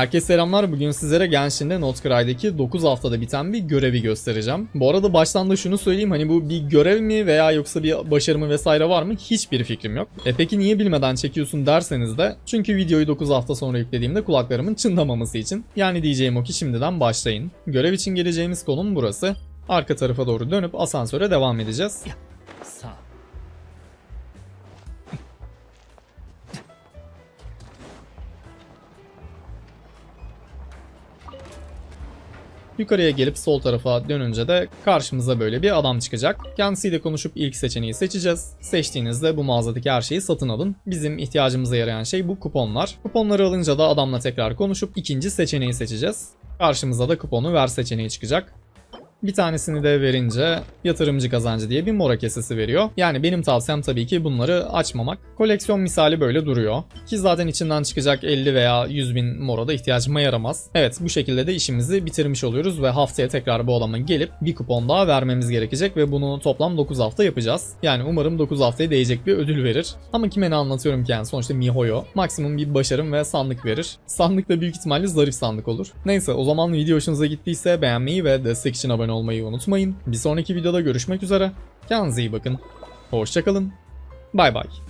Herkese selamlar. Bugün sizlere Genshin'de Notcry'deki 9 haftada biten bir görevi göstereceğim. Bu arada baştan da şunu söyleyeyim hani bu bir görev mi veya yoksa bir başarı mı vesaire var mı hiçbir fikrim yok. E peki niye bilmeden çekiyorsun derseniz de çünkü videoyu 9 hafta sonra yüklediğimde kulaklarımın çınlamaması için. Yani diyeceğim o ki şimdiden başlayın. Görev için geleceğimiz konum burası. Arka tarafa doğru dönüp asansöre devam edeceğiz. さ Yukarıya gelip sol tarafa dönünce de karşımıza böyle bir adam çıkacak. Kendisiyle konuşup ilk seçeneği seçeceğiz. Seçtiğinizde bu mağazadaki her şeyi satın alın. Bizim ihtiyacımıza yarayan şey bu kuponlar. Kuponları alınca da adamla tekrar konuşup ikinci seçeneği seçeceğiz. Karşımıza da kuponu ver seçeneği çıkacak. Bir tanesini de verince yatırımcı kazancı diye bir mora kesesi veriyor. Yani benim tavsiyem tabii ki bunları açmamak. Koleksiyon misali böyle duruyor. Ki zaten içinden çıkacak 50 veya 100 bin mora da ihtiyacıma yaramaz. Evet bu şekilde de işimizi bitirmiş oluyoruz ve haftaya tekrar bu adama gelip bir kupon daha vermemiz gerekecek ve bunu toplam 9 hafta yapacağız. Yani umarım 9 haftaya değecek bir ödül verir. Ama kime ne anlatıyorum ki yani sonuçta Mihoyo. Maksimum bir başarım ve sandık verir. Sandık da büyük ihtimalle zarif sandık olur. Neyse o zaman video hoşunuza gittiyse beğenmeyi ve destek için abone olmayı unutmayın. Bir sonraki videoda görüşmek üzere. Kendinize iyi bakın. Hoşçakalın. Bay bay.